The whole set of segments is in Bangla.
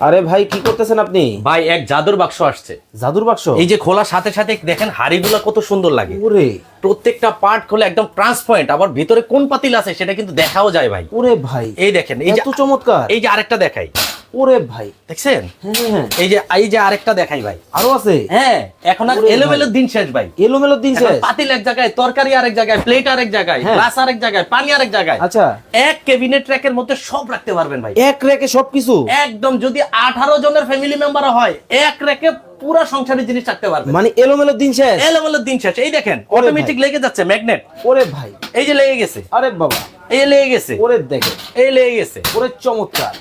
আরে ভাই কি করতেছেন আপনি? ভাই এক জাদুর বাক্স আসছে। জাদুর বাক্স? এই যে খোলার সাথে সাথে দেখেন হাড়িগুলো কত সুন্দর লাগে। ওরে। প্রত্যেকটা পার্ট খোলে একদম ট্রান্সপয়েন্ট আবার ভিতরে কোন পাতিল আছে সেটা কিন্তু দেখাও যায় ভাই। ওরে ভাই এই দেখেন এই যে চমৎকার। এই যে আরেকটা দেখাই। ওরে ভাই দেখছেন? হ্যাঁ। হ্যাঁ এই যে এই যে আরেকটা দেখাই ভাই। আরও আছে? হ্যাঁ এখন আর এলোমেলো দিন শেষ ভাই। এলোমেলো দিন শেষ? পাতিল এক জায়গায় তরকারি আরেক জায়গায় প্লেট আরেক জায়গায় হ্যাঁ। গ্লাস আরেক জায়গায় পানি আরেক জায়গায়। আচ্ছা। এক ক্যাবিনেট মধ্যে সব রাখতে পারবেন ভাই। এক সবকিছু? একদম যদি আঠারো জনের ফ্যামিলি মেম্বার হয় এক রেখে পুরো সংসারের জিনিস রাখতে পারবেন। মানে এলোমেলো দিন শেষ? এলোমেলো দিন শেষ। এই দেখেন অটোমেটিক লেগে যাচ্ছে ম্যাগনেট ওরে ভাই। এই যে লেগে গেছে। আরে বাবা। এই লেগে গেছে। ওরে দেখে এই লেগে গেছে। ওরে চমৎকার।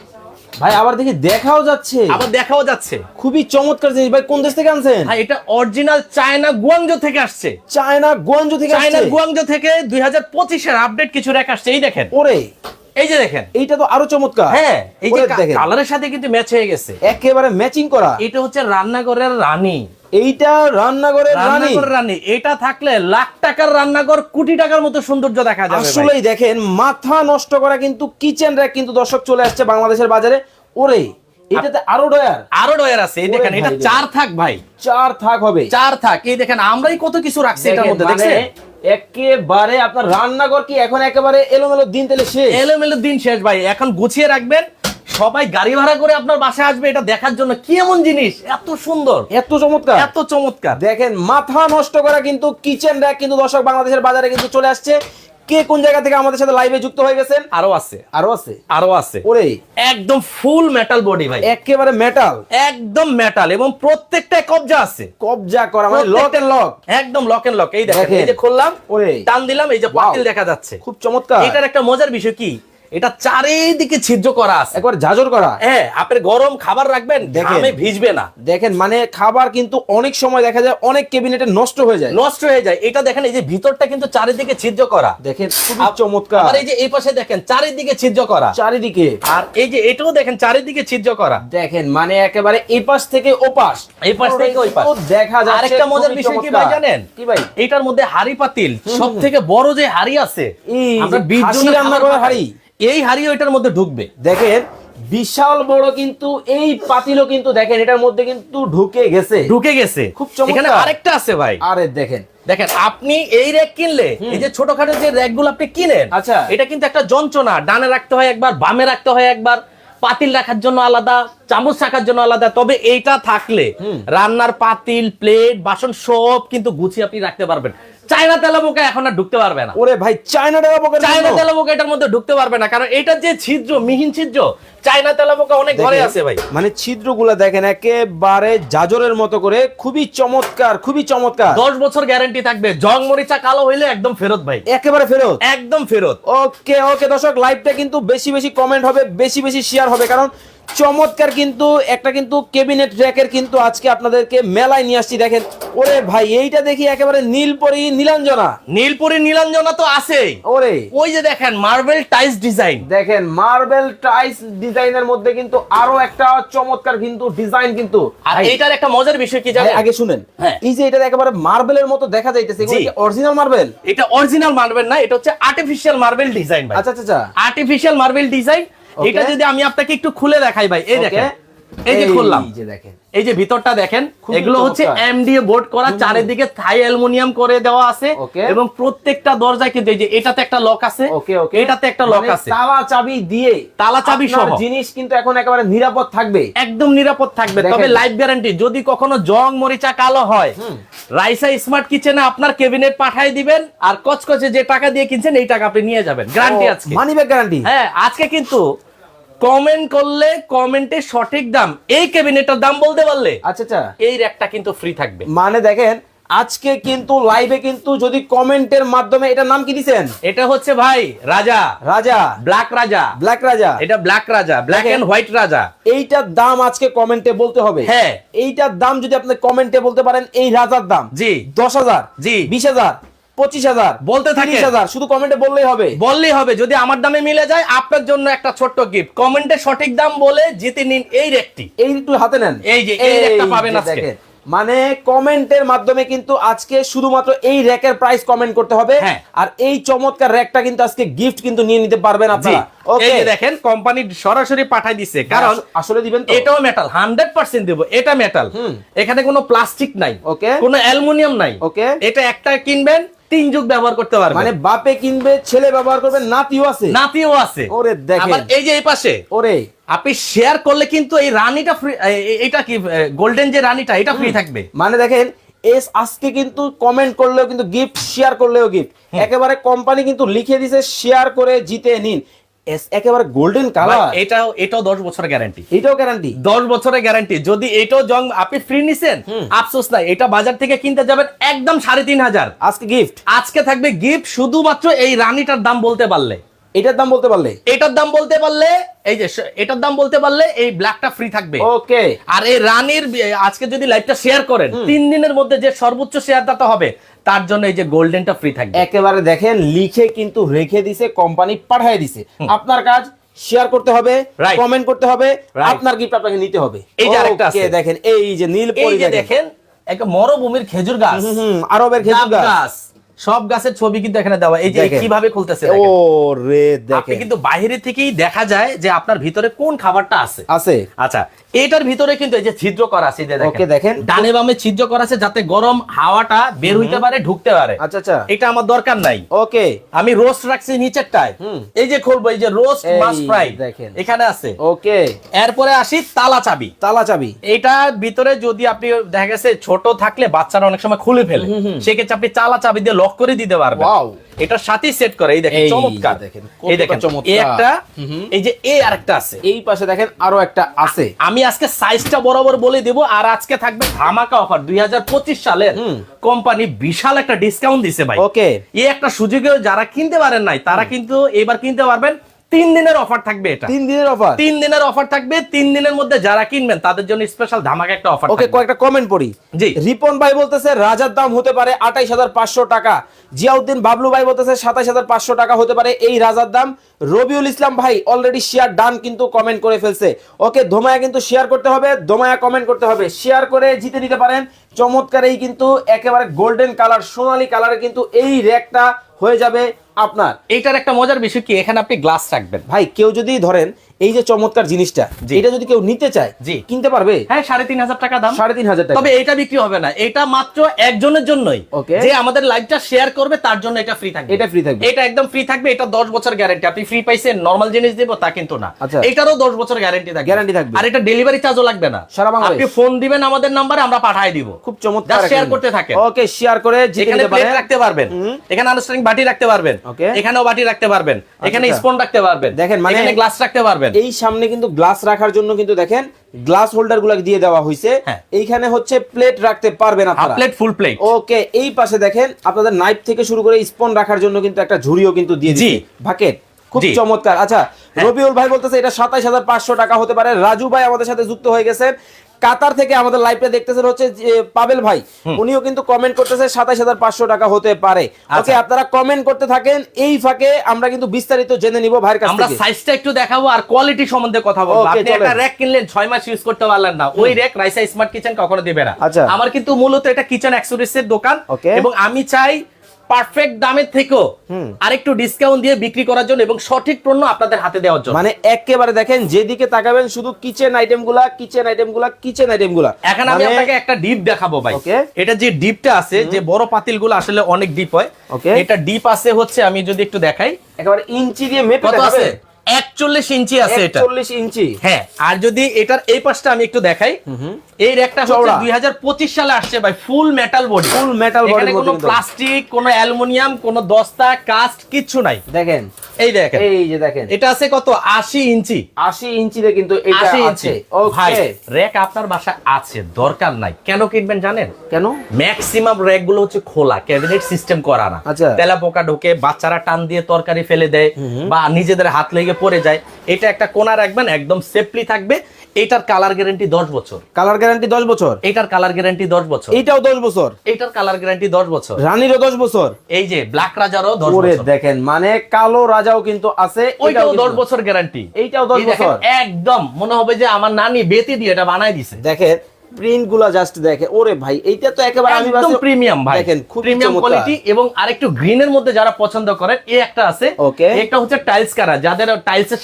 ভাই আবার দেখি দেখাও যাচ্ছে। আবার দেখাও যাচ্ছে। খুবই চমৎকার জিনিস। ভাই কোন দেশ থেকে আনছেন? ভাই এটা অরিজিনাল চায়না গুয়াংজো থেকে আসছে। চায়না গুয়াংজো থেকে চায়না গুয়াংজো থেকে দুই এর পঁচিশের আপডেট কিছু রেখে আসছে। এই দেখেন। ওরে এই যে দেখেন। এইটা তো আরও চমৎকার। হ্যাঁ এই যে কালারের সাথে কিন্তু ম্যাচ হয়ে গেছে। একেবারে ম্যাচিং করা। এটা হচ্ছে রান্নাঘরের রানী। এইটা রান্নাঘরের রানী। রানী। এটা থাকলে লাখ টাকার রান্নাঘর কোটি টাকার মতো সৌন্দর্য দেখা যাবে আসলেই দেখেন মাথা নষ্ট করা কিন্তু কিচেন র্যাক কিন্তু দর্শক চলে আসছে বাংলাদেশের বাজারে। ওরে এটাতে আরও ডয়ার। আরও ডয়ার আছে। এই দেখেন এটা চার থাক ভাই। চার থাক হবে। চার থাক। এই দেখেন আমরাই কত কিছু রাখছি এটার মধ্যে মানে দেখছেন? একেবারে আপনার রান্নাঘর কি এখন একেবারে এলোমেলো দিন তেলে শেষ? এলোমেলো দিন শেষ ভাই। এখন গুছিয়ে রাখবেন সবাই গাড়ি ভাড়া করে আপনার বাসায় আসবে এটা দেখার জন্য। কি এমন জিনিস? এত সুন্দর। এত চমৎকার। এত চমৎকার। দেখেন মাথা নষ্ট করা কিন্তু কিচেন র্যাক কিন্তু দর্শক বাংলাদেশের বাজারে কিন্তু চলে আসছে। কে কোন জায়গা থেকে আমাদের সাথে লাইভে যুক্ত হয়ে গেছেন? আরও আছে। আরও আছে? আরও আছে। ওরে। একদম ফুল মেটাল বডি ভাই। একেবারে মেটাল একদম মেটাল এবং প্রত্যেকটা কবজা আছে। কবজা করা মানে লক এন্ড লক একদম লক এন্ড লক এই দেখেন। এই যে খুললাম ওরে। টান দিলাম এই যে. পাতিল দেখা যাচ্ছে। খুব চমৎকার। এটার একটা মজার বিষয় কি? এটা চারিদিকে ছিদ্র করা আছে। একবার ঝাঁঝর করা। হ্যাঁ আপনি গরম খাবার রাখবেন দেখেন। ভিজবে না। দেখেন মানে খাবার কিন্তু অনেক সময় দেখা যায় অনেক কেবিনেটে নষ্ট হয়ে যায়। নষ্ট হয়ে যায়। এটা দেখেন এই যে ভিতরটা কিন্তু চারিদিকে ছিদ্র করা। দেখেন খুবই চমৎকার। আবার এই যে এই পাশে দেখেন চারিদিকে ছিদ্র করা। চারিদিকে। আর এই যে এটাও দেখেন চারিদিকে ছিদ্র করা। দেখেন মানে একেবারে এই পাশ থেকে ও পাশ। এই পাশ থেকে ওই পাশ। দেখা যাচ্ছে আরেকটা মজার বিষয় কি। ভাই জানেন? কি ভাই? এটার মধ্যে হাড়ি পাতিল সব থেকে বড় যে হাড়ি আছে এই আমরা যে 20 জনের রান্না। হাঁড়ি। এই হাড়ি ওইটার মধ্যে ঢুকবে। দেখেন বিশাল বড় কিন্তু এই পাতিলও কিন্তু দেখেন এটার মধ্যে কিন্তু ঢুকে গেছে। ঢুকে গেছে। খুব চমৎকার। এখানে আরেকটা আছে ভাই। আরে দেখেন। দেখেন আপনি এই র্যাক কিনলে এই যে ছোটখাটো যে র্যাকগুলো আপনি কিনেন আচ্ছা। এটা কিন্তু একটা যন্ত্রণা। ডানে রাখতে হয় একবার বামে রাখতে হয় একবার। পাতিল রাখার জন্য আলাদা চামচ রাখার জন্য আলাদা। তবে এইটা থাকলে রান্নার পাতিল প্লেট বাসন সব কিন্তু গুছিয়ে আপনি রাখতে পারবেন। চায়না তেলাপোকা এখন আর ঢুকতে পারবে না। ওরে ভাই চায়না টাকা পকেট চায়না তেলাপোকা এটার মধ্যে ঢুকতে পারবে না কারণ এটা যে ছিদ্র মিহিন ছিদ্র চায়না তেলাপোকা অনেক ঘরে আছে ভাই। মানে ছিদ্রগুলা দেখেন একেবারে জাজরের মতো করে খুবই চমৎকার খুবই চমৎকার। দশ বছর গ্যারান্টি থাকবে জং মরিচা কালো হইলে একদম ফেরত ভাই। একেবারে ফেরত? একদম ফেরত। ওকে ওকে দর্শক লাইভটা কিন্তু বেশি বেশি কমেন্ট হবে বেশি বেশি শেয়ার হবে কারণ চমৎকার কিন্তু একটা কিন্তু কেবিনেট র্যাকের কিন্তু আজকে আপনাদেরকে মেলায় নিয়ে আসছি। দেখেন ওরে ভাই এইটা দেখি একেবারে নীলপরি নীলাঞ্জনা। নীলপরি নীলাঞ্জনা তো আছেই। ওরে। ওই যে দেখেন মার্বেল টাইস ডিজাইন দেখেন মার্বেল টাইস ডিজাইনের মধ্যে কিন্তু আরও একটা চমৎকার কিন্তু ডিজাইন কিন্তু। আর ভাই, এইটার একটা মজার বিষয় কি জানেন? আগে শুনেন। হ্যাঁ। এই যে এটা একেবারে মার্বেলের মতো দেখা যাইতেছে জি। অরিজিনাল মার্বেল এটা অরিজিনাল মার্বেল না এটা হচ্ছে আর্টিফিশিয়াল মার্বেল ডিজাইন ভাই। আচ্ছা আচ্ছা আর্টিফিশিয়াল মার্বেল ডিজাইন. এটা যদি আমি আপনাকে একটু খুলে দেখাই ভাই এই? দেখেন এই যে খুললাম। এই যে দেখেন। এই যে ভিতরটা দেখেন এগুলো হচ্ছে। এমডিএ বোর্ড করা চারিদিকে থাই অ্যালুমিনিয়াম করে দেওয়া আছে এবং প্রত্যেকটা দরজায় কিন্তু এই যে এটাতে একটা লক আছে ওকে ওকে। এটাতে একটা লক মানে আছে। তালা চাবি দিয়ে তালা চাবি সহ। জিনিস কিন্তু এখন একেবারে নিরাপদ থাকবে। একদম নিরাপদ থাকবে। তবে লাইফ গ্যারান্টি যদি কখনো জং মরিচা কালো হয় রাইসা স্মার্ট কিচেনে আপনার ক্যাবিনেট পাঠাই দিবেন আর কচকচে যে টাকা দিয়ে কিনছেন এই টাকা আপনি নিয়ে যাবেন। গ্যারান্টি আজকে। মানি ব্যাগ গ্যারান্টি হ্যাঁ আজকে কিন্তু কমেন্ট করলে কমেন্টে সঠিক দাম। এই ক্যাবিনেটের দাম বলতে পারলে? আচ্ছা আচ্ছা। এই র্যাকটা কিন্তু ফ্রি থাকবে। মানে দেখেন আজকে কিন্তু লাইভে কিন্তু যদি কমেন্টের মাধ্যমে এটা নাম কি দিছেন? এটা হচ্ছে ভাই রাজা। রাজা। ব্ল্যাক রাজা। ব্ল্যাক রাজা। এটা ব্ল্যাক রাজা ব্ল্যাক। এন্ড হোয়াইট রাজা। এইটার দাম আজকে কমেন্টে বলতে হবে। হ্যাঁ। এইটার দাম যদি আপনি কমেন্টে বলতে পারেন এই রাজার দাম। জি। দশ হাজার জি। বিশ হাজার পঁচিশ হাজার। বলতে হাজার। শুধু কমেন্টে বললেই হবে। বললেই হবে যদি আমার দামে মিলে যায় আপনার জন্য একটা ছোট্ট গিফট কমেন্টে সঠিক দাম বলে জিতে নিন এই রেকটি। এই একটু হাতে নেন। এই যে, এই একটা পাবেন আজকে। মানে কমেন্টের মাধ্যমে কিন্তু আজকে শুধুমাত্র এই র্যাকের প্রাইস কমেন্ট করতে হবে। হ্যাঁ। আর এই চমৎকার র্যাকটা কিন্তু আজকে গিফট কিন্তু নিয়ে নিতে পারবেন জি। আপনারা। ওকে দেখেন কোম্পানি সরাসরি পাঠাই দিছে। কারণ আসলে দিবেন তো। এটাও মেটাল হান্ড্রেড পার্সেন্ট দেবো। এটা মেটাল এখানে কোনো প্লাস্টিক নাই। ওকে। কোনো অ্যালুমিনিয়াম নাই। ওকে। এটা একটা কিনবেন তিন যুগ ব্যবহার করতে পারবে। মানে বাপে কিনবে ছেলে ব্যবহার করবে নাতিও আছে। নাতিও আছে। ওরে দেখেন। এই যে এই পাশে ওরে। আপনি শেয়ার করলে কিন্তু এই রানীটা ফ্রি এটা কি গোল্ডেন যে রানিটা এটা ফ্রি থাকবে। মানে দেখেন এস আজকে কিন্তু কমেন্ট করলেও কিন্তু গিফট শেয়ার করলেও গিফট একেবারে কোম্পানি কিন্তু লিখে দিছে শেয়ার করে জিতে নিন। এস একেবারে গোল্ডেন কালার এটাও এটাও দশ বছরের গ্যারান্টি এটাও গ্যারান্টি দশ বছরের গ্যারান্টি যদি এটাও জং আপনি ফ্রি নিছেন আফসোস নাই এটা বাজার থেকে কিনতে যাবেন একদম সাড়ে তিন হাজার। আজকে গিফট আজকে থাকবে গিফট শুধুমাত্র এই রানীটার দাম বলতে পারলে। এটার দাম বলতে পারলে? এটার দাম বলতে পারলে এই যে এটার দাম বলতে পারলে এই ব্ল্যাকটা ফ্রি থাকবে। ওকে। আর এই রানীর আজকে যদি লাইভটা শেয়ার করেন তিন দিনের মধ্যে যে সর্বোচ্চ শেয়ারদাতা হবে তার জন্য এই যে গোল্ডেনটা ফ্রি থাকবে। একেবারে দেখেন লিখে কিন্তু রেখে দিছে কোম্পানি পাঠিয়ে দিছে। আপনার কাজ শেয়ার করতে হবে কমেন্ট করতে হবে আপনার গিফট আপনাকে নিতে হবে। এই যে আরেকটা আছে। দেখেন এই যে নীল এই পরি যে দেখেন। একটা মরুভূমির খেজুর গাছ। আরবের খেজুর গাছ। সব গাছের ছবি কিন্তু এখানে দেওয়া। এই যে কীভাবে খুলতেছে ও দেখেন। রে আপনি দেখেন। কিন্তু বাইরে থেকেই দেখা যায় যে আপনার ভিতরে কোন খাবারটা আছে। আছে। আচ্ছা এটার ভিতরে কিন্তু এই যে ছিদ্র করা আছে যে ওকে, দেখেন। ডানে বামে ছিদ্র করা আছে যাতে গরম হাওয়াটা বের হইতে পারে ঢুকতে পারে। আচ্ছা আচ্ছা। এটা আমার দরকার নাই। ওকে। আমি রোস্ট রাখছি নিচেরটায়। এই যে খুলবো এই যে রোস্ট মাছ ফ্রাই দেখেন। এখানে আছে। ওকে। এরপরে আসি তালা চাবি। তালা চাবি। এইটার ভিতরে যদি আপনি দেখা গেছে ছোট থাকলে বাচ্চারা অনেক সময় খুলে ফেলে। সেক্ষেত্রে আপনি তালা চাবি দিয়ে লক করে দিতে পারবেন. এটার সাথেই সেট করে এই দেখেন চমৎকার। দেখেন, এই দেখেন। এই একটা। এই যে এই আরেকটা আছে। এই পাশে দেখেন আরও একটা আছে। আমি আজকে সাইজটা বরাবর বলে দেব আর আজকে থাকবে ধামাকা অফার দুই সালের হুম। কোম্পানি বিশাল একটা ডিসকাউন্ট দিছে ভাই। ওকে এই একটা সুযোগেও যারা কিনতে পারেন নাই তারা কিন্তু এবার কিনতে পারবেন। তিন দিনের অফার থাকবে এটা। তিন দিনের অফার তিন দিনের অফার থাকবে তিন দিনের মধ্যে যারা কিনবেন তাদের জন্য স্পেশাল ধামাকা একটা অফার ওকে কয়েকটা কমেন্ট পড়ি। জি। রিপন ভাই বলতেছে রাজার দাম হতে পারে আঠাইশ হাজার পাঁচশো টাকা। জিয়াউদ্দিন বাবলু ভাই বলতেছে সাতাইশ হাজার পাঁচশো টাকা হতে পারে এই রাজার দাম। রবিউল ইসলাম ভাই অলরেডি শেয়ার ডান কিন্তু কমেন্ট করে ফেলছে। ওকে ধোমায়া কিন্তু শেয়ার করতে হবে ধোমায়া কমেন্ট করতে হবে। শেয়ার করে জিতে নিতে পারেন। চমৎকার এই কিন্তু একেবারে গোল্ডেন কালার সোনালী কালারে কিন্তু এই র্যাকটা হয়ে যাবে। আপনার। এটার একটা মজার বিষয় কি এখানে আপনি গ্লাস রাখবেন। ভাই কেউ যদি ধরেন এই যে চমৎকার জিনিসটা। এটা যদি কেউ নিতে চায় জি। কিনতে পারবে? হ্যাঁ সাড়ে তিন হাজার টাকা দাম। সাড়ে তিন হাজার টাকা। তবে এটা বিক্রি হবে না। এটা মাত্র একজনের জন্যই। Okay. যে আমাদের লাইভটা শেয়ার করবে তার জন্য এটা ফ্রি থাকবে। এটা free থাকবে। এটা একদম ফ্রি থাকবে এটা দশ বছর গ্যারান্টি আপনি ফ্রি পাইছেন নর্মাল জিনিস দেবো তা কিন্তু না। আচ্ছা। এটারও দশ বছর গ্যারান্টি থাকবে। Guarantee থাকবে। আর এটা ডেলিভারি চার্জও লাগবে না। সারা বাংলাদেশ। আপনি ফোন দিবেন আমাদের নাম্বারে আমরা পাঠিয়ে দিব। খুব চমৎকার শেয়ার করতে থাকে ওকে শেয়ার করে নিতে প্লেট রাখতে পারবেন। এখানে আনুষ্ঠানিক বাটি রাখতে পারবেন। Okay. এখানেও বাটি রাখতে পারবেন। এখানে আচ্ছা। স্পুন রাখতে পারবেন। দেখেন, মানে- গ্লাস রাখতে পারবেন। এই সামনে কিন্তু গ্লাস রাখার জন্য কিন্তু দেখেন গ্লাস হোল্ডারগুলা দিয়ে দেওয়া হয়েছে হ্যাঁ। এইখানে হচ্ছে প্লেট রাখতে পারবেন আপনারা। প্লেট ফুল প্লেট ওকে এই পাশে দেখেন আপনাদের নাইফ থেকে শুরু করে স্পন রাখার জন্য কিন্তু একটা ঝুড়িও কিন্তু দিয়ে দিয়েছি ভাকেট খুব হ্যাঁ। চমৎকার। আচ্ছা রবিউল ভাই বলতেছে এটা সাতাইশ হাজার পাঁচশো টাকা হতে পারে। রাজু ভাই আমাদের সাথে যুক্ত হয়ে গেছেন কাতার থেকে আমাদের লাইভটা দেখতেছেন হচ্ছে যে পাবেল ভাই। উনিও কিন্তু কমেন্ট করতেছে সাতাইশ হাজার পাঁচশো টাকা হতে পারে। ওকে আচ্ছা। আপনারা কমেন্ট করতে থাকেন এই ফাঁকে আমরা কিন্তু বিস্তারিত জেনে নিব ভাইয়ের কাছ আমরা সাইজটা একটু দেখাবো আর কোয়ালিটি সম্বন্ধে কথা বলব। আপনি একটা র্যাক কিনলেন ছয় মাস ইউজ করতে পারলেন না। ওই র্যাক রাইসা স্মার্ট কিচেন কখনো দিবে না। আচ্ছা। আমার কিন্তু মূলত এটা কিচেন অ্যাক্সেসরিজের দোকান। এবং আমি চাই পারফেক্ট দামের থেকেও। আরেকটু ডিসকাউন্ট দিয়ে বিক্রি করার জন্য এবং সঠিক পণ্য আপনাদের হাতে দেওয়ার জন্য। মানে একেবারে দেখেন যেদিকে তাকাবেন শুধু কিচেন আইটেমগুলা কিচেন আইটেমগুলা কিচেন আইটেমগুলা। এখন আমি মানে- আপনাকে একটা ডিপ দেখাবো ভাই। এটা যে ডিপটা আছে যে বড় পাতিলগুলো আসলে অনেক ডিপ হয় এটা ডিপ আছে হচ্ছে আমি যদি একটু দেখাই। একেবারে ইঞ্চি দিয়ে মেপে আছে? একচল্লিশ ইঞ্চি আছে এটা। চল্লিশ ইঞ্চি। হ্যাঁ আর যদি এটার এই পাশটা আমি একটু দেখাই এই র্যাকটা হচ্ছে চওড়া। দুই হাজার পঁচিশ সালে আসছে ভাই ফুল মেটাল বডি এখানে র মধ্যে কোনো প্লাস্টিক কোনো অ্যালুমিনিয়াম কোনো দস্তা কাস্ট কিচ্ছু নাই। দেখেন। এই দেখেন। এই যে দেখেন। এটা আছে কত? আশি ইঞ্চি। আশি ইঞ্চিতে কিন্তু আশি ইঞ্চি। ভাই র্যাক আপনার বাসায় আছে দরকার নাই। কেন কিনবেন জানেন? কেন? ম্যাক্সিমাম র্যাকগুলো হচ্ছে খোলা ক্যাবিনেট সিস্টেম করা না। আচ্ছা। তেলা পোকা ঢোকে বাচ্চারা টান দিয়ে তরকারি ফেলে দেয় বা নিজেদের হাত লেগে পড়ে যায়। এটা একটা কোনা রাখবেন একদম সেফলি থাকবে। এটার কালার গ্যারান্টি দশ বছর। কালার গ্যারান্টি দশ বছর? এটার কালার গ্যারান্টি দশ বছর। এইটাও দশ বছর? এটার কালার গ্যারান্টি দশ বছর। রানীরও দশ বছর? এই যে ব্ল্যাক রাজারও দশ বছর। দেখেন মানে কালো রাজাও কিন্তু আছে ওইটাও এটাও দশ বছর গ্যারান্টি এইটাও দশ বছর। একদম মনে হবে যে আমার নানি বেতি দিয়ে এটা বানাই দিছে। দেখেন প্রিন্টগুলা জাস্ট দেখে ওরে ভাই এইটা তো একেবারে আমি একদম প্রিমিয়াম ভাই দেখেন খুব প্রিমিয়াম কোয়ালিটি এবং আরেকটু গ্রিনের মধ্যে যারা পছন্দ করেন এই একটা আছে. একটা হচ্ছে টাইলস কারা যাদের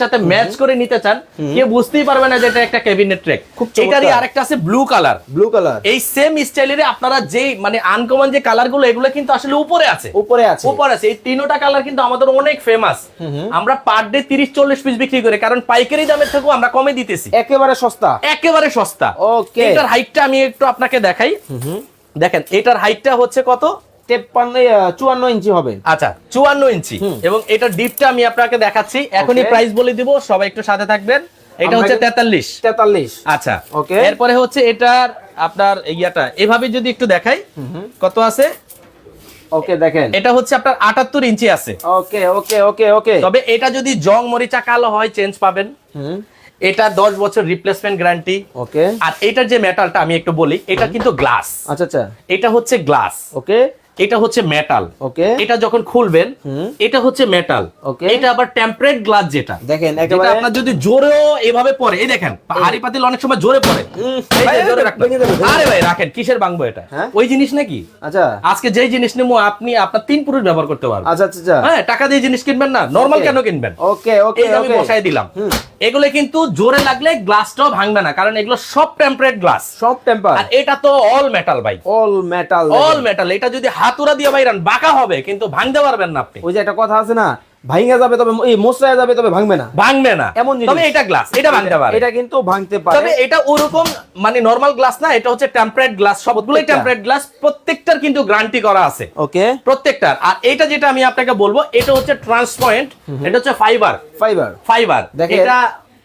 সাথে ম্যাচ করে নিতে চান কেউ বুঝতেই পারবে না যে এটা একটা ক্যাবিনেট ট্রেক খুব এটারই আরেকটা আছে ব্লু কালার ব্লু কালার এই সেম স্টাইলের আপনারা যেই মানে আনকমন যে কালারগুলো এগুলো কিন্তু আসলে উপরে আছে। উপরে আছে। উপরে আছে। এই তিনটা কালার কিন্তু আমাদের অনেক ফেমাস আমরা পার ডে তিরিশ চল্লিশ পিস বিক্রি করি কারণ পাইকারি দামের থেকেও আমরা কমে দিতেছি। একেবারে সস্তা। একেবারে সস্তা। Okay. এটার হাইটটা আমি একটু আপনাকে দেখাই। দেখেন এটার হাইটটা হচ্ছে কত? তেপ্পান্ন চুয়ান্ন ইঞ্চি হবে। আচ্ছা চুয়ান্ন ইঞ্চি। এবং এটার ডিপটা আমি আপনাকে দেখাচ্ছি। এখনই. প্রাইস বলে দিব সবাই একটু সাথে থাকবেন। এটা হচ্ছে তেতাল্লিশ। তেতাল্লিশ। আচ্ছা। Okay. এরপরে হচ্ছে এটার আপনার ইয়াটা। এভাবে যদি একটু দেখাই কত আছে? ওকে দেখেন। এটা হচ্ছে আপনার আটাত্তর ইঞ্চি আছে। ওকে ওকে ওকে ওকে তবে এটা যদি জং মরিচা কালো হয় চেঞ্জ পাবেন। এটা দশ বছর রিপ্লেসমেন্ট গ্যারান্টি ওকে আর এটার যে মেটালটা আমি একটু বলি এটা কিন্তু গ্লাস আচ্ছা আচ্ছা। এটা হচ্ছে গ্লাস ওকে এটা হচ্ছে মেটাল ওকে। এটা যখন খুলবেন এটা হচ্ছে মেটাল Okay. এটা আবার টেম্পারেট গ্লাস যেটা। দেখেন একেবারে আপনার যদি জোরেও এভাবে পড়ে এই দেখেন হাড়ি পাতিল অনেক সময় জোরে পড়ে। এই যে জোরে রাখবেন। আরে ভাই রাখেন কিসের ভাঙবো এটা? হ্যাঁ? ওই জিনিস নাকি? আচ্ছা। আজকে যেই জিনিস নেব আপনি আপনার তিন পুরুষ ব্যবহার করতে পারবেন। আচ্ছা আচ্ছা আচ্ছা। হ্যাঁ টাকা দিয়ে জিনিস কিনবেন না নরমাল কেন কিনবেন? ওকে ওকে আমি ওকে। বসাই দিলাম। এগুলো কিন্তু জোরে লাগলে গ্লাসটাও ভাঙবে না কারণ এগুলো সব টেম্পারেট গ্লাস সব টেম্পার আর এটা তো অল মেটাল ভাই। অল মেটাল অল মেটাল এটা যদি হাতুড়া দিয়ে বাইরান বাঁকা হবে কিন্তু ভাঙতে পারবেন না আপনি। ওই যে একটা কথা আছে না ভাঙা যাবে তবে এই মোসরায় যাবে তবে ভাঙবে না। ভাঙবে না। এমন জিনিস। তবে এটা গ্লাস এটা ভাঙতে পারে। এটা কিন্তু ভাঙতে পারে। তবে এটা ওরকম মানে নরমাল গ্লাস না এটা হচ্ছে টেম্পারেট গ্লাস সবগুলোই। টেম্পারেট গ্লাস প্রত্যেকটার কিন্তু গ্যারান্টি করা আছে। ওকে। প্রত্যেকটার। আর এটা যেটা আমি আপনাকে বলব এটা হচ্ছে ট্রান্সপয়েন্ট এটা হচ্ছে ফাইবার ফাইবার ফাইবার। এটা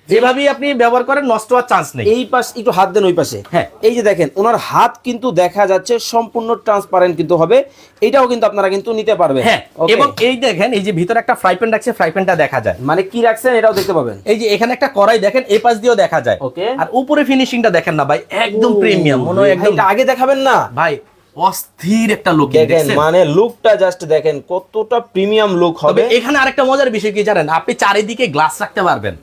যেভাবেই আপনি ব্যবহার করেন নষ্ট হওয়ার চান্স নেই। এই পাশ একটু হাত দেন ওই পাশে। হ্যাঁ। এই যে দেখেন ওনার হাত কিন্তু দেখা যাচ্ছে সম্পূর্ণ ট্রান্সপারেন্ট কিন্তু হবে। এটাও কিন্তু আপনারা কিন্তু নিতে পারবেন। হ্যাঁ এবং এই দেখেন এই যে ভিতরে একটা ফ্রাই প্যান রাখছে ফ্রাই প্যানটা দেখা যায়। মানে কি রাখছেন এটাও দেখতে পাবেন। এই যে এখানে একটা কড়াই দেখেন এই পাশ দিয়েও দেখা যায়। Okay. আর উপরে ফিনিশিংটা দেখেন না ভাই একদম প্রিমিয়াম মনে হয় একদম এটা আগে দেখাবেন না। ভাই অস্থির একটা লুক দেখেন মানে লুকটা জাস্ট দেখেন কতটা প্রিমিয়াম লুক হবে। এখানে আরেকটা মজার বিষয় কি জানেন? আপনি চারিদিকে গ্লাস রাখতে পারবেন?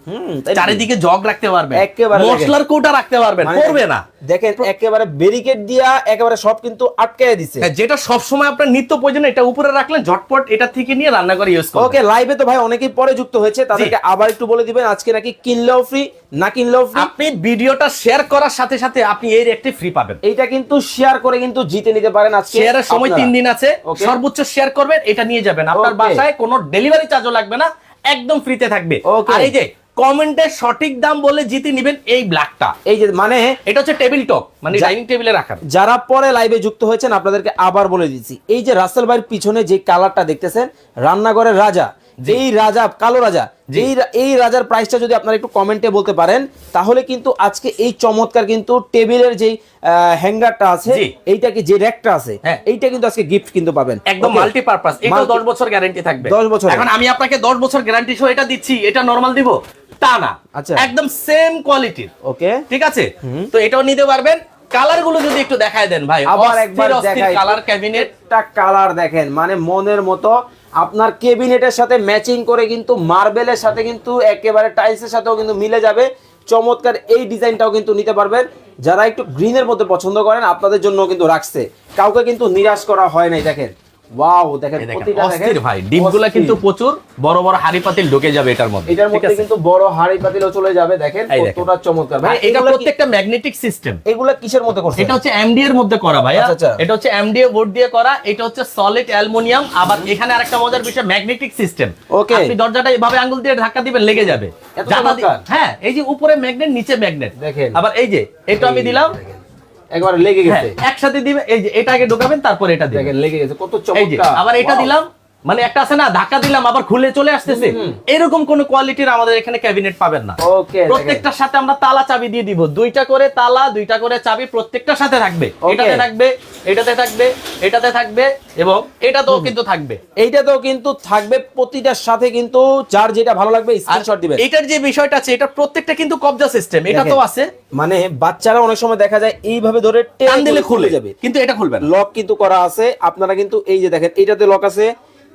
চারিদিকে জগ রাখতে পারবেন। একেবারে মশলার কোটা রাখতে পারবেন মানে করবে না। দেখেন একেবারে ব্যারিকেড দিয়া একেবারে সব কিন্তু আটকায় দিছে। হ্যাঁ, যেটা সব সময় আপনার নিত্য প্রয়োজন এটা উপরে রাখলেন ঝটপট এটা থেকে নিয়ে রান্না করে ইউজ করবেন। ওকে লাইভে তো ভাই অনেকেই পরে যুক্ত হয়েছে তাদেরকে আবার একটু বলে দিবেন আজকে নাকি কিনলেও ফ্রি না কিনলেও ফ্রি আপনি ভিডিওটা শেয়ার করার সাথে সাথে আপনি এই একটি ফ্রি পাবেন। এইটা কিন্তু শেয়ার করে কিন্তু জিতে নিতে পারেন আজকে শেয়ারের সময় তিন দিন আছে সর্বোচ্চ শেয়ার করবেন এটা নিয়ে যাবেন। আপনার বাসায় কোনো ডেলিভারি চার্জও লাগবে না একদম ফ্রিতে থাকবে. আর এই যে কমেন্টের সঠিক দাম বলে জিতে নিবেন এই ব্ল্যাকটা এই যে মানে এটা হচ্ছে টেবিল টপ মানে ডাইনিং টেবিলে রাখার যারা পরে লাইভে যুক্ত হয়েছেন আপনাদেরকে আবার বলে দিচ্ছি। এই যে রাসেল ভাইয়ের পিছনে যে কালারটা দেখতেছেন রান্নাঘরের রাজা এই রাজা কালো রাজা যেই এই রাজার প্রাইসটা যদি আপনারা একটু কমেন্টে বলতে পারেন তাহলে কিন্তু আজকে এই চমৎকার কিন্তু টেবিলের যে হ্যাঙ্গারটা আছে জি। এইটা কি যে র্যাকটা আছে হ্যাঁ। এইটা কিন্তু আজকে গিফট কিন্তু পাবেন। একদম Okay? মাল্টিপারপাস এটা 10 বছর গ্যারান্টি থাকবে। 10 বছরের। এখন আমি আপনাকে 10 বছর গ্যারান্টি সহ এটা দিচ্ছি এটা নরমাল দিব? তা না। আচ্ছা। একদম সেম কোয়ালিটির ওকে ঠিক আছে? তো এটাও নিতে পারবেন। কালারগুলো যদি একটু দেখায় দেন ভাই আবার একবার দেখাই। কালার ক্যাবিনেট একটা কালার দেখেন মানে মনের মতো আপনার কেবিনেটের সাথে ম্যাচিং করে কিন্তু মার্বেলের সাথে কিন্তু একেবারে টাইলসের সাথেও কিন্তু মিলে যাবে। চমৎকার এই ডিজাইনটাও কিন্তু নিতে পারবেন। যারা একটু গ্রিনের মধ্যে পছন্দ করেন, আপনাদের জন্য কিন্তু রাখছে। কাউকে কিন্তু নিরাশ করা হয় নাই, দেখেন। ওয়াও দেখেন প্রতিটা দেখেন ভাই কিন্তু প্রচুর বড় বড় হাড়ি পাতিল ঢুকে যাবে এটার মধ্যে এটার মধ্যে কিন্তু বড় হাড়ি পাতিলও চলে যাবে দেখেন কতটা চমৎকার। ভাই ভাই এটা প্রত্যেকটা ম্যাগনেটিক সিস্টেম এগুলা কিসের মধ্যে করছে এটা হচ্ছে এমডি এর মধ্যে করা ভাইয়া। আচ্ছা, আচ্ছা। এটা হচ্ছে এমডিএ বোর্ড দিয়ে করা এটা হচ্ছে সলিড অ্যালুমিনিয়াম আবার এখানে আরেকটা মজার বিষয় ম্যাগনেটিক সিস্টেম Okay. আপনি দরজাটা এভাবে আঙ্গুল দিয়ে ধাক্কা দিবেন লেগে যাবে। হ্যাঁ এই যে উপরে ম্যাগনেট নিচে ম্যাগনেট দেখেন। আবার এই যে এটা আমি দিলাম। একবার লেগে হ্যাঁ, গেছে। একসাথে দিবে এই যে এটা আগে ঢোকাবেন তারপর এটা দিবেন। লেগে গেছে কত চমৎকার। আবার এটা দিলাম মানে একটা আছে না ধাক্কা দিলাম আবার খুলে চলে আসতেছে। এরকম কোন কোয়ালিটির আমাদের এখানে ক্যাবিনেট পাবেন না। প্রত্যেকটার সাথে আমরা তালা চাবি দিয়ে দিব। দুইটা করে তালা দুইটা করে চাবি প্রত্যেকটার সাথে থাকবে। এটাতে থাকবে এটাতে থাকবে এটাতে থাকবে এবং এটাতেও কিন্তু থাকবে। এইটা তো কিন্তু থাকবে প্রতিটার সাথে কিন্তু যার যেটা ভালো লাগবে স্ক্রিনশট দিবেন। এটার যে বিষয়টা আছে এটা প্রত্যেকটা কিন্তু কবজা সিস্টেম এটা তো আছে। মানে বাচ্চারা অনেক সময় দেখা যায় এইভাবে ধরে টান দিলে খুলে যাবে। কিন্তু এটা খুলবে না। লক কিন্তু করা আছে। আপনারা কিন্তু এই যে দেখেন এটাতে লক আছে।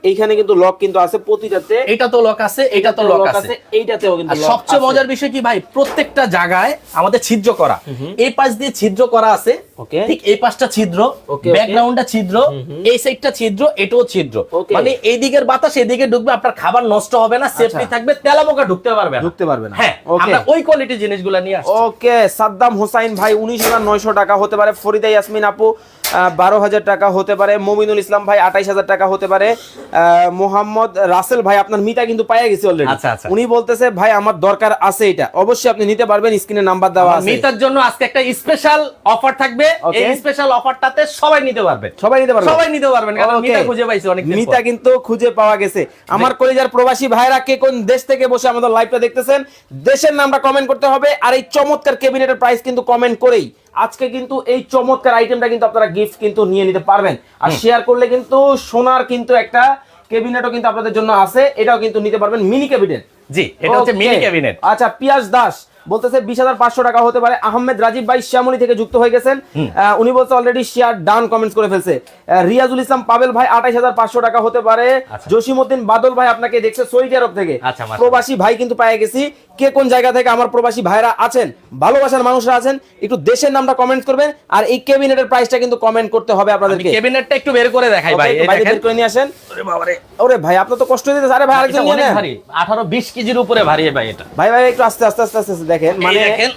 এইখানে কিন্তু লক কিন্তু আছে প্রতিটাতে। এটা তো লক আছে এটা তো লক আছে। এইটাতেও কিন্তু সবচেয়ে মজার বিষয় কি ভাই প্রত্যেকটা জায়গায় আমাদের ছিদ্র করা। এই পাশ দিয়ে ছিদ্র করা আছে Okay. ঠিক এই পাশটা ছিদ্র Okay, ব্যাকগ্রাউন্ডটা ছিদ্র এই সাইডটা ছিদ্র এটাও ছিদ্র। মানে এই দিকের বাতাস এদিকে ঢুকবে আপনার খাবার নষ্ট হবে না সেফটি আচ্ছা। থাকবে তেলা পোকা ঢুকতে পারবে না। ঢুকতে পারবে না। হ্যাঁ ওকে। আমরা ওই কোয়ালিটির জিনিসগুলো নিয়ে আসছি। ওকে সাদ্দাম হোসাইন ভাই উনিশ হাজার নয়শো টাকা হতে পারে। ফরিদা ইয়াসমিন আপু বারো হাজার টাকা হতে পারে। মমিনুল ইসলাম ভাই আঠাইশ হাজার টাকা হতে পারে। মোহাম্মদ রাসেল ভাই আপনার মিতা কিন্তু পাইয়া গেছে অলরেডি আচ্ছা, আচ্ছা। উনি বলতেছে ভাই আমার দরকার আছে এটা। অবশ্যই আপনি নিতে পারবেন স্ক্রিনে নাম্বার দেওয়া আছে। মিতার জন্য আজকে একটা স্পেশাল অফার থাকবে। এই স্পেশাল অফারটাতে সবাই নিতে পারবে। সবাই নিতে পারবে। সবাই নিতে পারবেন কারণ. মিতা খুঁজে পাইছে অনেক মিতা কিন্তু খুঁজে পাওয়া গেছে। আমার কলেজার প্রবাসী ভাইরা কে কোন দেশ থেকে বসে আমাদের লাইভটা দেখতেছেন দেশের নামটা কমেন্ট করতে হবে। আর এই চমৎকার ক্যাবিনেটের প্রাইস কিন্তু কমেন্ট করেই আজকে কিন্তু এই চমৎকার আইটেমটা কিন্তু আপনারা গিফট কিন্তু নিয়ে নিতে পারবেন। আর শেয়ার করলে কিন্তু সোনার কিন্তু একটা ক্যাবিনেটও কিন্তু আপনাদের জন্য আছে এটাও কিন্তু নিতে পারবেন মিনি ক্যাবিনেট জি এটা হচ্ছে মিনি ক্যাবিনেট আচ্ছা পিয়াজ দাস বলতেছে বিশ হাজার পাঁচশো টাকা হতে পারে। আহমেদ রাজীব ভাই শ্যামলী থেকে যুক্ত হয়ে গেছেন। উনি বলছে অলরেডি শেয়ার ডান কমেন্টস করে ফেলছে। রিয়াজুল ইসলাম পাবেল ভাই আঠাইশ হাজার পাঁচশো টাকা হতে পারে। আচ্ছা। জসিমউদ্দিন বাদল ভাই আপনাকে দেখছে সৌদি আরব থেকে। আচ্ছা, প্রবাসী ভাই কিন্তু পেয়ে গেছি। কে কোন জায়গা থেকে আমার প্রবাসী ভাইরা আছেন ভালোবাসার মানুষরা আছেন একটু দেশের নামটা কমেন্ট করবেন। আর এই ক্যাবিনেটের প্রাইসটা কিন্তু কমেন্ট করতে হবে আপনাদেরকে। ক্যাবিনেটটা একটু বের করে দেখাই ভাই দেখেন। বের করে নিয়ে আসেন। ওরে বাবারে ওরে ভাই আপনার তো কষ্ট দিতেছে আরে ভাই আরেকজন নিয়ে নেন। ভারী। 18 20 কেজির উপরে ভারী ভাই এটা। ভাই ভাই একটু আস্তে আস্তে আস্তে আস্তে দেখেন মানে দেখেন।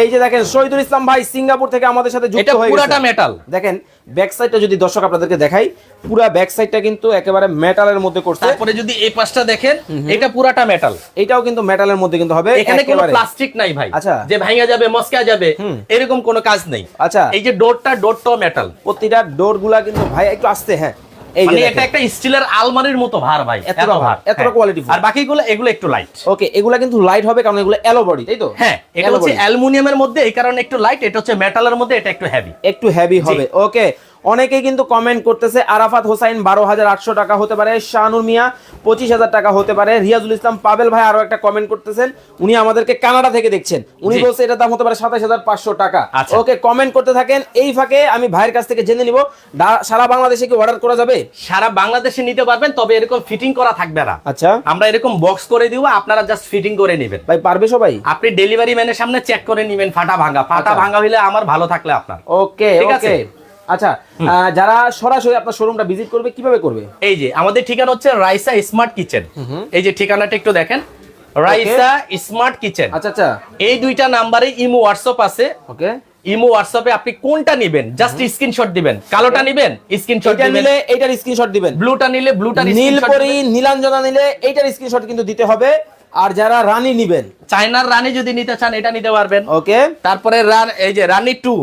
এই যে দেখেন শহীদুল ইসলাম ভাই সিঙ্গাপুর থেকে আমাদের সাথে যুক্ত এটা হয়ে পুরাটা মেটাল দেখেন ব্যাক সাইডটা যদি দর্শক আপনাদেরকে দেখাই পুরা ব্যাক সাইডটা কিন্তু একেবারে মেটালের মধ্যে করছে। তারপরে যদি এই পাশটা দেখেন এটা পুরাটা মেটাল এটাও কিন্তু মেটালের মধ্যে কিন্তু হবে এখানে কোনো প্লাস্টিক নাই ভাই। আচ্ছা। যে ভাঙা যাবে মস্কা যাবে এরকম কোনো কাজ নেই। আচ্ছা। এই যে ডোরটা ডোরটাও মেটাল প্রতিটা ডোরগুলা কিন্তু ভাই একটু আসতে হ্যাঁ। মানে। এটা একটা স্টিলের আলমারির মতো ভার ভাই এতটা ভার, এতটা হ্যাঁ। quality আর বাকিগুলো এগুলো একটু লাইট ওকে এগুলা কিন্তু লাইট হবে কারণ এগুলো এলো বডি তাই তো হ্যাঁ এটা হচ্ছে। অ্যালুমিনিয়ামের মধ্যে এই কারণে একটু লাইট এটা হচ্ছে মেটালের মধ্যে এটা একটু হেভি একটু হেভি হবে ওকে অনেকেই কিন্তু কমেন্ট করতেছে আরাফাত হোসাইন বারো হাজার আটশো টাকা হতে পারে শাহানুর মিয়া পঁচিশ হাজার টাকা হতে পারে রিয়াজুল ইসলাম পাবেল ভাই আরও একটা কমেন্ট করতেছেন উনি আমাদেরকে কানাডা থেকে দেখছেন উনি। বলছে এটা দাম হতে পারে সাতাশ হাজার পাঁচশো টাকা। আচ্ছা। ওকে কমেন্ট করতে থাকেন এই ফাঁকে আমি ভাইয়ের কাছ থেকে জেনে নিব সারা বাংলাদেশে কি অর্ডার করা যাবে? সারা বাংলাদেশে নিতে পারবেন তবে এরকম ফিটিং করা থাকবে না। আচ্ছা। আমরা এরকম বক্স করে দিব আপনারা জাস্ট ফিটিং করে নেবেন। ভাই পারবে সবাই? আপনি ডেলিভারি ম্যানের সামনে চেক করে নেবেন ফাটা ভাঙা। ফাটা আচ্ছা। ভাঙা হইলে আমার ভালো থাকলে আপনার। ওকে ঠিক আছে? আচ্ছা যারা সরাসরি আপনার শোরুমটা ভিজিট করবে কীভাবে করবে? এই যে আমাদের ঠিকানা হচ্ছে রাইসা স্মার্ট কিচেন। এই যে ঠিকানাটা একটু দেখেন। Raisa smart kitchen. আচ্ছা আচ্ছা। এই দুইটা নাম্বারে ইমো হোয়াটসঅ্যাপ আছে। ওকে। ইমো হোয়াটসঅ্যাপে আপনি কোনটা নেবেন? জাস্ট স্ক্রিনশট দিবেন। কালোটা নেবেন? স্ক্রিনশট দিবেন। নিলে এইটার স্ক্রিনশট দিবেন। ব্লুটা নিলে ব্লুটার নীলপরি নীলাঞ্জনা নিলে এইটার স্ক্রিনশট কিন্তু দিতে হবে। আর যারা রানী নিবেন। চায়নার রানী যদি নিতে চান এটা নিতে পারবেন। ওকে। তারপরে রান এই যে রানী টু।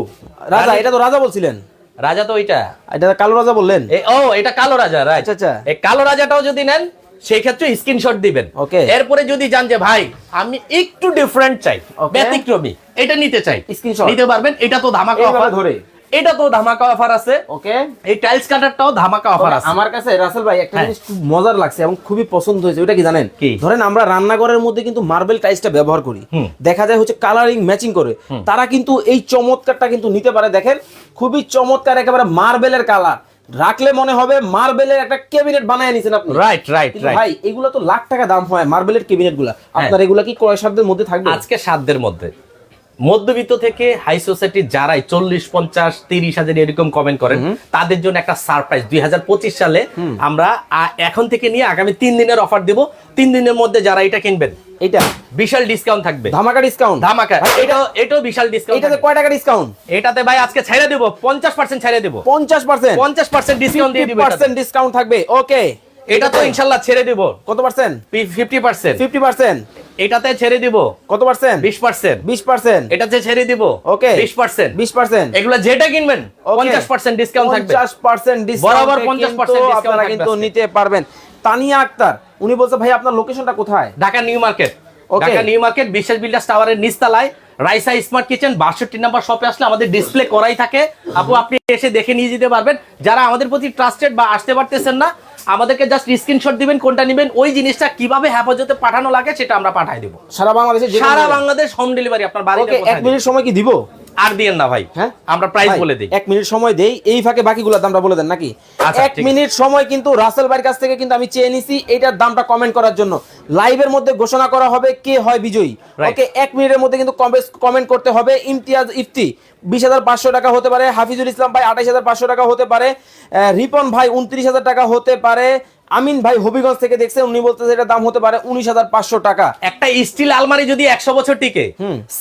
রাজা এটা তো রাজা বলছিলেন। রাজা তো ওইটা। এটা কালো রাজা বললেন? ও এটা কালো রাজা রাইট আচ্ছা, আচ্ছা। এই কালো রাজাটাও যদি নেন সেই ক্ষেত্রে স্ক্রিনশট দিবেন। ওকে। এরপরে যদি জান যে ভাই আমি একটু ডিফারেন্ট চাই. ব্যতিক্রমী এটা নিতে চাই। স্ক্রিনশট নিতে পারবেন এটা তো ধামাকা অফার ধরে। এটা তো ধামাকা অফার আছে। ওকে এই টাইলস কাটারটাও ধামাকা অফার আছে। আমার কাছে রাসেল ভাই একটা হ্যাঁ। জিনিস খুব মজার লাগছে এবং খুবই পছন্দ হয়েছে ওটা কি জানেন? ধরেন আমরা রান্নাঘরের মধ্যে কিন্তু মার্বেল টাইলসটা ব্যবহার করি। দেখা যায় হচ্ছে কালারিং ম্যাচিং করে। তারা কিন্তু এই চমৎকারটা কিন্তু নিতে পারে। দেখেন খুবই চমৎকার একেবারে মার্বেলের কালার রাখলে মনে হবে মার্বেলের একটা ক্যাবিনেট বানায় নিছেন আপনি। রাইট রাইট রাইট ভাই এগুলো তো লাখ টাকা দাম হয় মার্বেলের ক্যাবিনেটগুলা আপনার এগুলা কি ক্রয় সাধ্যের মধ্যে থাকবে? আজকে সাধ্যের মধ্যে। মধ্যবিত্ত থেকে হাই সোসাইটির যারাই চল্লিশ পঞ্চাশ তিরিশ হাজার এরকম কমেন্ট করেন তাদের জন্য একটা সারপ্রাইজ দুই সালে আমরা এখন থেকে নিয়ে আগামী তিন দিনের অফার দিব। তিন দিনের মধ্যে যারা এটা কিনবেন এটা বিশাল ডিসকাউন্ট থাকবে। ধামাকা ডিসকাউন্ট ধামাকা। এটা এটাও বিশাল ডিসকাউন্ট এটাতে কয় টাকা ডিসকাউন্ট এটাতে ভাই আজকে ছেড়ে দেবো পঞ্চাশ পার্সেন্ট ছেড়ে দেবো। পঞ্চাশ পার্সেন্ট পঞ্চাশ পার্সেন্ট ডিসকাউন্ট দিয়ে দিব ডিসকাউন্ট থাকবে ওকে এটা তো ইনশাল্লাহ ছেড়ে দিব। কত percent? Fifty percent fifty percent এটাতে ছেড়ে দিব। কত পার্সেন্ট? বিশ পার্সেন্ট বিশ পার্সেন্ট এটাতে ছেড়ে দিব। ওকে। বিশ পার্সেন্ট বিশ পার্সেন্ট এগুলো যেটা কিনবেন পঞ্চাশ পার্সেন্ট ডিসকাউন্ট থাকবে। পঞ্চাশ পার্সেন্ট বরাবর 50% discount আপনারা কিন্তু নিতে পারবেন। তানিয়া আক্তার উনি বলছে ভাই আপনার লোকেশনটা কোথায়? Dhaka new market. Dhaka new market Biswas builders টাওয়ারের নিচতলায়। রাইসা স্মার্ট কিচেন বাষট্টি নাম্বার শপে আসলে আমাদের ডিসপ্লে করাই থাকে। আপু আপনি এসে দেখে নিয়ে যেতে পারবেন। যারা আমাদের প্রতি ট্রাস্টেড বা আসতে পারতেছেন না আমাদেরকে জাস্ট স্ক্রিনশট দিবেন কোনটা নেবেন ওই জিনিসটা কীভাবে হেফাজতে পাঠানো লাগে সেটা আমরা পাঠাই দেবো। সারা বাংলাদেশে সারা বাংলাদেশ হোম ডেলিভারি আপনার বাড়িতে এক মিনিট সময় কি দিব? আর দিয়েন না ভাই। হ্যাঁ? আমরা প্রাইস বলে দিই। এক মিনিট সময় দেই এই ফাঁকে বাকিগুলোর দামটা বলে দেন নাকি? আচ্ছা, এক মিনিট সময় কিন্তু রাসেল ভাইয়ের কাছ থেকে কিন্তু আমি চেয়ে নিছি এইটার দামটা কমেন্ট করার জন্য। লাইভের মধ্যে ঘোষণা করা হবে কে হয় বিজয়ী. ওকে এক মিনিটের মধ্যে কিন্তু কমেন্ট করতে হবে। ইমতিয়াজ ইফতি বিশ হাজার পাঁচশো টাকা হতে পারে। হাফিজুল ইসলাম ভাই আঠাইশ হাজার পাঁচশো টাকা হতে পারে। রিপন ভাই উনত্রিশ হাজার টাকা হতে পারে। আমিন ভাই হবিগঞ্জ থেকে দেখছেন উনি বলতেছে এটা দাম হতে পারে উনিশ হাজার পাঁচশো টাকা। একটা স্টিল আলমারি যদি একশো বছর টিকে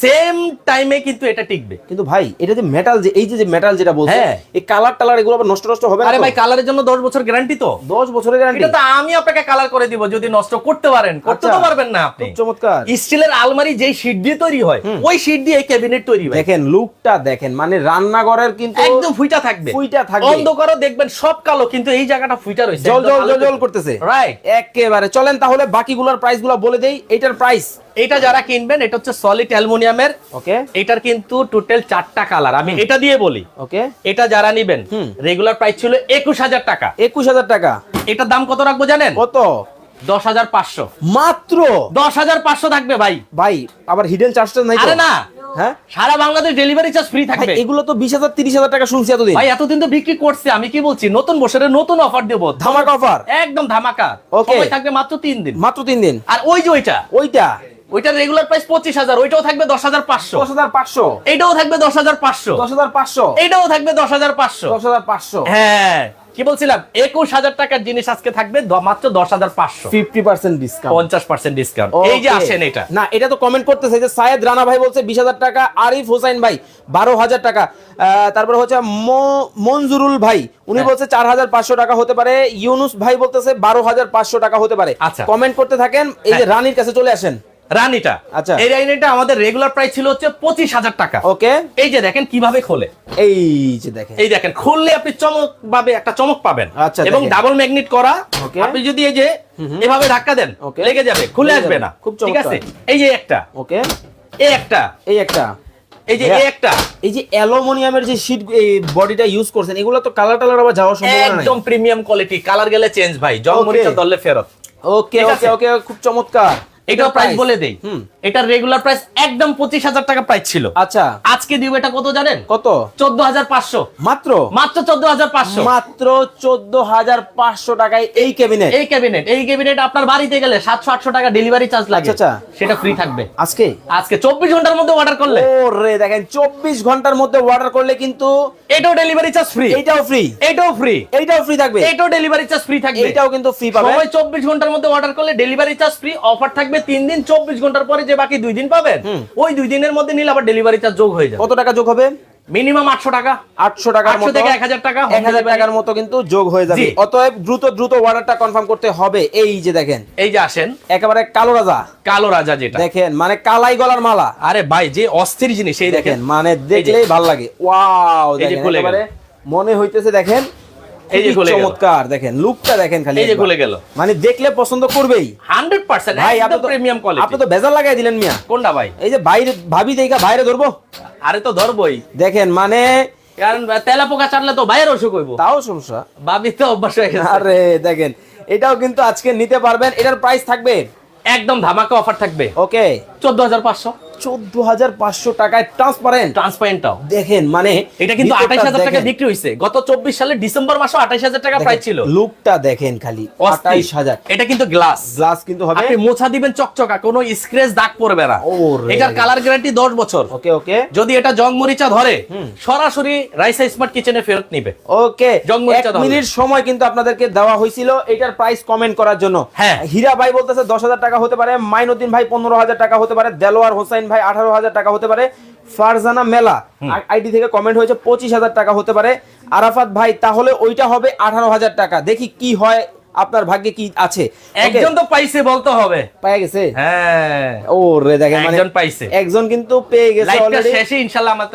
সেম টাইমে কিন্তু এটা টিকবে। কিন্তু ভাই এটা যে মেটাল যে এই যে মেটাল যেটা বলছে হ্যাঁ। এই কালার টালার এগুলো আবার নষ্ট নষ্ট হবে আরে ভাই কালারের জন্য দশ বছর গ্যারান্টি তো। দশ বছরের গ্যারান্টি এটা তো আমি আপনাকে কালার করে দিব যদি নষ্ট করতে পারেন। করতে তো আচ্ছা। পারবেন না আপনি। চমৎকার। স্টিলের আলমারি যেই শীট দিয়ে তৈরি হয় ওই শীট দিয়ে ক্যাবিনেট তৈরি হয়। দেখেন লুকটা দেখেন মানে রান্নাঘরের কিন্তু একদম ফুইটা থাকবে। ফুইটা থাকবে। অন্ধকারও দেখবেন সব কালো কিন্তু এই জায়গাটা ফুইটা রয়েছে। জল জল জল করতেছে। রাইট একেবারে। চলেন তাহলে বাকিগুলোর প্রাইসগুলো বলে দেই। এটার প্রাইস এটা যারা কিনবেন এটা হচ্ছে সলিড অ্যালুমিনিয়ামের ওকে এটার কিন্তু টোটাল চারটা কালার আমি এটা দিয়ে বলি। ওকে এটা যারা নিবেন। রেগুলার প্রাইস ছিল একুশ হাজার টাকা। একুশ হাজার টাকা। এটার দাম কত রাখব জানেন? কত? দশ হাজার পাঁচশো। মাত্র? দশ হাজার পাঁচশো থাকবে ভাই। ভাই আবার হিডেন চার্জটা নাই আরে না। হ্যাঁ? সারা বাংলাদেশ ডেলিভারি চার্জ ফ্রি থাকবে। এগুলো তো বিশ হাজার তিরিশ হাজার টাকা শুনছি এতদিন। ভাই এতদিন তো বিক্রি করছে আমি কি বলছি? নতুন বছরের নতুন অফার দেবো। ধামাকা অফার একদম ধামাকা. সময় থাকবে মাত্র তিন দিন। মাত্র তিন দিন। আর ওই যে ওইটা? ওইটা? ওইটার রেগুলার প্রাইস পঁচিশ হাজার ওইটাও থাকবে দশ হাজার পাঁচশো। দশ হাজার পাঁচশো। এইটাও থাকবে দশ হাজার পাঁচশো। দশ হাজার পাঁচশো। এইটাও থাকবে দশ হাজার পাঁচশো। দশ হাজার পাঁচশো। হ্যাঁ। কি বলছিলাম? একুশ হাজার টাকার জিনিস আজকে থাকবে মাত্র দশ হাজার পাঁচশো। ফিফটি পার্সেন্ট ডিসকাউন্ট পঞ্চাশ পার্সেন্ট ডিসকাউন্ট এই যে আসেন এটা। না এটা তো কমেন্ট করতেছে যে সায়েদ রানা ভাই বলছে বিশ হাজার টাকা আরিফ হোসাইন ভাই বারো হাজার টাকা। আহ, তারপরে হচ্ছে মঞ্জুরুল ভাই উনি হ্যাঁ। বলছে চার হাজার পাঁচশো টাকা হতে পারে। ইউনুস ভাই বলতেছে বারো হাজার পাঁচশো টাকা হতে পারে। আচ্ছা। কমেন্ট করতে থাকেন এই যে হ্যাঁ। রানীর কাছে চলে আসেন। রানিটা। আচ্ছা। এই রানিটা আমাদের রেগুলার প্রাইস ছিল হচ্ছে পঁচিশ হাজার টাকা। ওকে। এই যে দেখেন কীভাবে খোলে। এই যে দেখেন। এই দেখেন খুললে আপনি চমক পাবে একটা চমক পাবেন। আচ্ছা, এবং ডাবল ম্যাগনেট করা আপনি যদি এই যে এভাবে ধাক্কা দেন লেগে যাবে খুলে আসবে না। খুব ঠিক আছে? এই যে একটা। ওকে। এই একটা। এই একটা। এই যে এই একটা। এই যে অ্যালুমিনিয়ামের যে শীট এই বডিটা ইউজ করছেন এগুলো তো কালার টালার আবার যাওয়ার সম্ভাবনা নাই। একদম প্রিমিয়াম কোয়ালিটি কালার গেলে চেঞ্জ ভাই। জং Okay. মরিচা দললে ফেরত। ওকে ওকে ওকে খুব চমৎকার। এটাও প্রাইস বলে দেই। এটার রেগুলার প্রাইস একদম পঁচিশ হাজার টাকা প্রাইস ছিল। আচ্ছা। আজকে দিব এটা কত জানেন? কত? চোদ্দ হাজার পাঁচশো। মাত্র? মাত্র চোদ্দ হাজার পাঁচশো। মাত্র চোদ্দ হাজার পাঁচশো টাকায় এই ক্যাবিনেট এই ক্যাবিনেট এই ক্যাবিনেট আপনার বাড়িতে গেলে সাতশো আটশো টাকা ডেলিভারি চার্জ লাগে। আচ্ছা, আচ্ছা। সেটা ফ্রি থাকবে। আজকে? আজকে চব্বিশ ঘণ্টার মধ্যে অর্ডার করলে। ও রে দেখেন চব্বিশ ঘণ্টার মধ্যে অর্ডার করলে কিন্তু এটাও ডেলিভারি চার্জ ফ্রি এইটাও ফ্রি এটাও ফ্রি এইটাও ফ্রি থাকবে। এটাও ডেলিভারি চার্জ ফ্রি থাকবে। এইটাও কিন্তু ফ্রি পাবে সময় চব্বিশ ঘণ্টার মধ্যে অর্ডার করলে ডেলিভারি চার্জ ফ্রি অফার থাকবে তিন দিন চব্বিশ ঘণ্টার পরে যে বাকি দুই দিন পাবেন ওই দুই দিনের মধ্যে নিলে আবার ডেলিভারি চার্জ যোগ হয়ে যাবে। কত টাকা যোগ হবে? মিনিমাম আটশো টাকা। আটশো টাকার 800 মতো। থেকে 1000 টাকা এক হাজার টাকার মতো কিন্তু যোগ হয়ে যাবে। অতএব দ্রুত দ্রুত অর্ডারটা কনফার্ম করতে হবে। এই যে দেখেন। এই যে আসেন। একেবারে কালো রাজা। কালো রাজা যেটা। দেখেন মানে কালাই গলার মালা। আরে ভাই যে অস্থির জিনিস এই দেখেন। মানে দেখলেই ভালো লাগে। ওয়াও দেখেন একেবারে মনে হইতেছে দেখেন এই যে খুলে চমৎকার দেখেন লুকটা দেখেন খালি এই যে খুলে গেল। মানে দেখলে পছন্দ করবেই। হান্ড্রেড পার্সেন্ট ভাই আপনি তো প্রিমিয়াম আপনি তো লাগাই দিলেন মিয়া। কোনটা ভাই? এই যে বাইরে ভাবি বাইরে ধরবো? আরে তো ধরবই। দেখেন মানে কারণ তেলা পোকা চাটলে তো বাইরের অসুখ হইব। তাও সমস্যা। ভাবি তো অভ্যাস হয়ে গেছে। আরে দেখেন এটাও কিন্তু আজকে নিতে পারবেন। এটার প্রাইস থাকবে? একদম ধামাকা অফার থাকবে। ওকে চোদ্দ হাজার পাঁচশো। চোদ্দ হাজার পাঁচশো টাকায় ট্রান্সপারেন্ট ট্রান্সপারেন্টটাও দেখেন মানে এটা কিন্তু আঠাইশ হাজার টাকা বিক্রি হয়েছে। গত চব্বিশ সালে ডিসেম্বর মাসে আঠাইশ হাজার টাকা প্রাইস ছিল। লুকটা দেখেন খালি হাজার। এটা কিন্তু গ্লাস গ্লাস কিন্তু হবে। আপনি মোছা দিবেন চকচকা কোনো স্ক্র্যাচ দাগ পড়বে না। এটার কালার গ্যারান্টি দশ বছর। ওকে ওকে। যদি এটা জং মরিচা ধরে সরাসরি রাইসা স্মার্ট কিচেনে ফেরত নিবে। ওকে জংমরিচা এক দাও। মিনিট সময় কিন্তু আপনাদেরকে দেওয়া হয়েছিল এটার প্রাইস কমেন্ট করার জন্য। হ্যাঁ। হীরা ভাই বলতেছে দশ হাজার টাকা হতে পারে মাইনুদ্দিন ভাই পনেরো হাজার টাকা হতে পারে দেলোয়ার হোসাইন ভাই আঠারো হাজার টাকা হতে পারে। ফারজানা মেলা আইডি থেকে কমেন্ট হয়েছে পঁচিশ হাজার টাকা হতে পারে। আরাফাত ভাই তাহলে ওইটা হবে আঠারো হাজার টাকা। দেখি কি হয় আপনার ভাগ্যে কি আছে। একজন তো পাইছে বলতে হবে। পেয়ে গেছে? হ্যাঁ। ও রে দেখেন মানে একজন পাইছে। একজন কিন্তু পেয়ে গেছে লাইভটা অলরেডি শেষে ইনশাআল্লাহ আমরা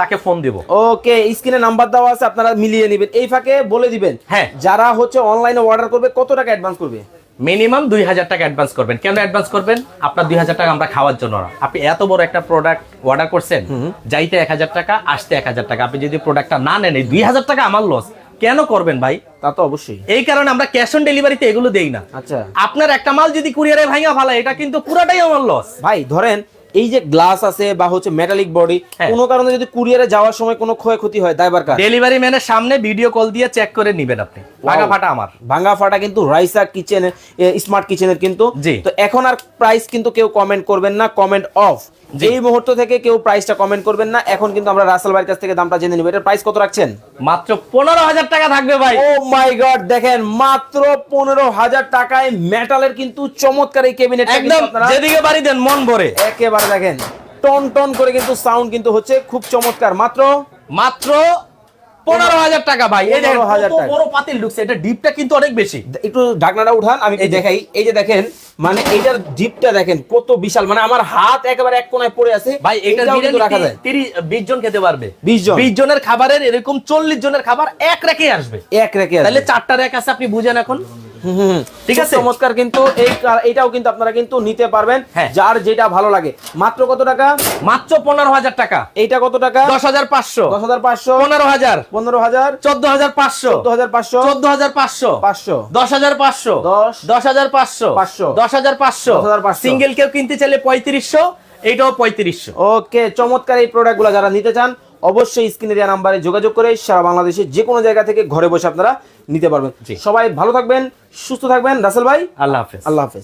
তাকে ফোন দিব। ওকে স্ক্রিনে নাম্বার দেওয়া আছে আপনারা মিলিয়ে নেবেন। এই ফাঁকে বলে দিবেন। হ্যাঁ। যারা হচ্ছে অনলাইনে অর্ডার করবে কত টাকা অ্যাডভান্স করবে? মিনিমাম দুই হাজার টাকা অ্যাডভান্স করবেন। কেন অ্যাডভান্স করবেন? আপনার দুই হাজার টাকা আমরা খাওয়ার জন্য না। আপনি এত বড় একটা প্রোডাক্ট অর্ডার করছেন যাইতে এক হাজার টাকা আসতে এক হাজার টাকা। আপনি যদি প্রোডাক্টটা না নেন এই দুই হাজার টাকা আমার লস কেন করবেন ভাই? তা তো অবশ্যই। এই কারণে আমরা ক্যাশ অন ডেলিভারিতে এগুলো দেই না। আচ্ছা। আপনার একটা মাল যদি কুরিয়ারে ভাঙা ভালো এটা কিন্তু পুরাটাই আমার লস ভাই ধরেন এই যে গ্লাস আছে বা হচ্ছে মেটালিক বডি হ্যাঁ। কোনো কারণে যদি কুরিয়ারে যাওয়ার সময় কোনো ক্ষয়ক্ষতি হয় দায়বার কার ডেলিভারি ম্যানের সামনে ভিডিও কল দিয়ে চেক করে নিবেন আপনি। ভাগা ফাটা আমার। ভাঙা ফাটা কিন্তু রাইসা কিচেন স্মার্ট কিচেনের কিন্তু। তো এখন আর প্রাইস কিন্তু কেউ কমেন্ট করবেন না কমেন্ট অফ। এই মুহূর্ত থেকে কেউ প্রাইসটা কমেন্ট করবেন না। এখন কিন্তু আমরা রাসেল ভাইয়ের কাছ থেকে দামটা জেনে নিব। এটার প্রাইস কত রাখছেন? মাত্র পনেরো হাজার টাকা থাকবে ভাই। ও মাই গড দেখেন মাত্র পনেরো হাজার টাকায় মেটালের কিন্তু চমৎকার এই কেবিনেট একদম যেদিকে বাড়ি দেন মন ভরে। একেবারে দেখেন টন টন করে কিন্তু সাউন্ড কিন্তু হচ্ছে খুব চমৎকার। মাত্র মাত্র পনেরো হাজার টাকা ভাই এই দেখেন 15,000 কত টাকা। বড় পাতিল ঢুকছে এটা ডিপটা কিন্তু অনেক বেশি একটু ঢাকনাটা উঠান আমি একটু এই যে। দেখাই এই যে দেখেন মানে এইটার ডিপটা দেখেন কত বিশাল মানে আমার হাত একেবারে এক কোনায় পড়ে আছে ভাই এটা রাখা যায় তিরিশ বিশ জন খেতে পারবে 20 জন। বিশ জনের খাবারের এরকম চল্লিশ জনের খাবার এক রেখে আসবে এক রেখে। তাহলে চারটা রেখ আছে আপনি বুঝেন এখন। ঠিক আছে? চমৎকার কিন্তু এই এটাও কিন্তু আপনারা কিন্তু নিতে পারবেন হ্যাঁ। যার যেটা ভালো লাগে। মাত্র কত টাকা? মাত্র পনেরো হাজার টাকা। এইটা কত টাকা? দশ হাজার পাঁচশো। দশ হাজার পাঁচশো। পনেরো হাজার। পনেরো হাজার। চোদ্দ হাজার পাঁচশো। চোদ্দ হাজার পাঁচশো। চোদ্দ হাজার পাঁচশো। পাঁচশো। দশ হাজার পাঁচশো। দশ। দশ হাজার পাঁচশো। পাঁচশো। দশ হাজার পাঁচশো। 10,500 সিঙ্গেল কেউ কিনতে চাইলে পঁয়ত্রিশশো এইটাও পঁয়ত্রিশশো। ওকে চমৎকার এই প্রোডাক্টগুলো যারা নিতে চান অবশ্যই স্ক্রিনে দেওয়া নাম্বারে যোগাযোগ করে সারা বাংলাদেশে যে কোনো জায়গা থেকে ঘরে বসে আপনারা নিতে পারবেন। সবাই ভালো থাকবেন সুস্থ থাকবেন। রাসেল ভাই আল্লাহ হাফেজ। আল্লাহ হাফেজ।